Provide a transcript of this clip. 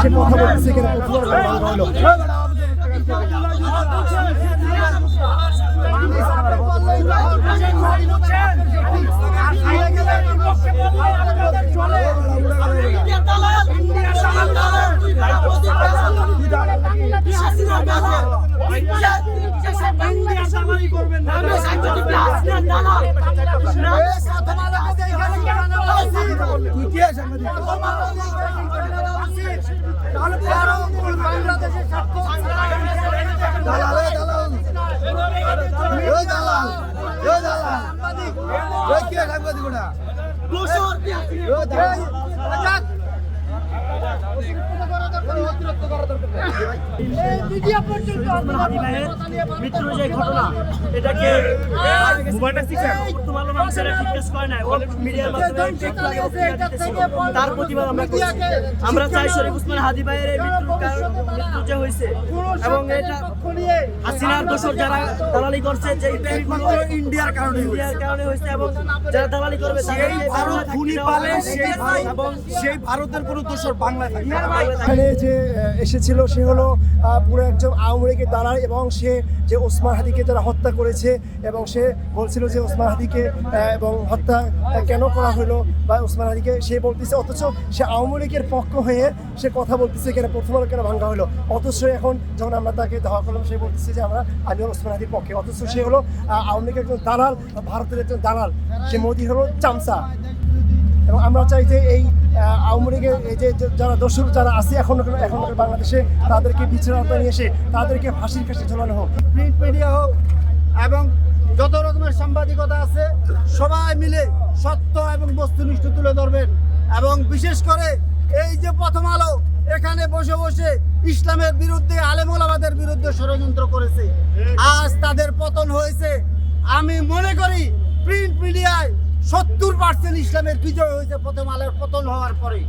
সে কথা বলতেছে এখানে প্রথম হলো। মৃত্যুর যে ঘটনা এটাকে প্রথম আলো তার প্রতিবাদ আমরা আমরা চাই শরীফ উসমান হাদি ভাইয়ের যে হয়েছে এবং এটা হাসিনার দোষর যারা দালালি করছে যে ইন্ডিয়ার কারণে ইন্ডিয়ার কারণে হয়েছে এবং যারা দালালি করবে সেই ভারত পালে সেই ভারতের কোনো দোষর বাংলায় থাকে যে আহ, এসেছিল সে হলো পুরো একজন আওয়ামী লীগের দালাল এবং সে যে ওসমান হাদিকে যারা হত্যা করেছে এবং সে বলছিল যে ওসমান হাদিকে এবং হত্যা কেন করা হলো বা ওসমান হাদিকে সে বলতেছে, অথচ সে আওয়ামী লীগের পক্ষ হয়ে সে কথা বলতেছে কেন প্রথম আলো কেন ভাঙ্গা হলো। অথচ এখন যখন আমরা তাকে ধাওয়া করলাম, সে বলতেছে যে আমরা আমি ওসমান হাদির পক্ষে। অথচ সে হলো আওয়ামী লীগের একজন দালাল, ভারতের একজন দালাল। সে মোদী হলো চামচা। এবং আমরা চাই যে এই আওয়ামী লীগের এই যে যারা দর্শক যারা আছে এখন এখন বাংলাদেশে, তাদেরকে বিচার আওতায় নিয়ে এসে তাদেরকে ফাঁসির কাছে ঝোলানো হোক। প্রিন্ট মিডিয়া হোক এবং যত রকমের সাংবাদিকতা আছে, সবাই মিলে সত্য এবং বস্তুনিষ্ঠ তুলে ধরবেন। এবং বিশেষ করে এই যে প্রথম আলো, এখানে বসে বসে ইসলামের বিরুদ্ধে আলেমোলাবাদের বিরুদ্ধে ষড়যন্ত্র করেছে। আজ তাদের পতন হয়েছে। আমি মনে করি, প্রিন্ট মিডিয়ায় সত্তর পার্সেন্ট ইসলামের বিজয় হয়েছে প্রথম আলোর পতন হওয়ার পরে।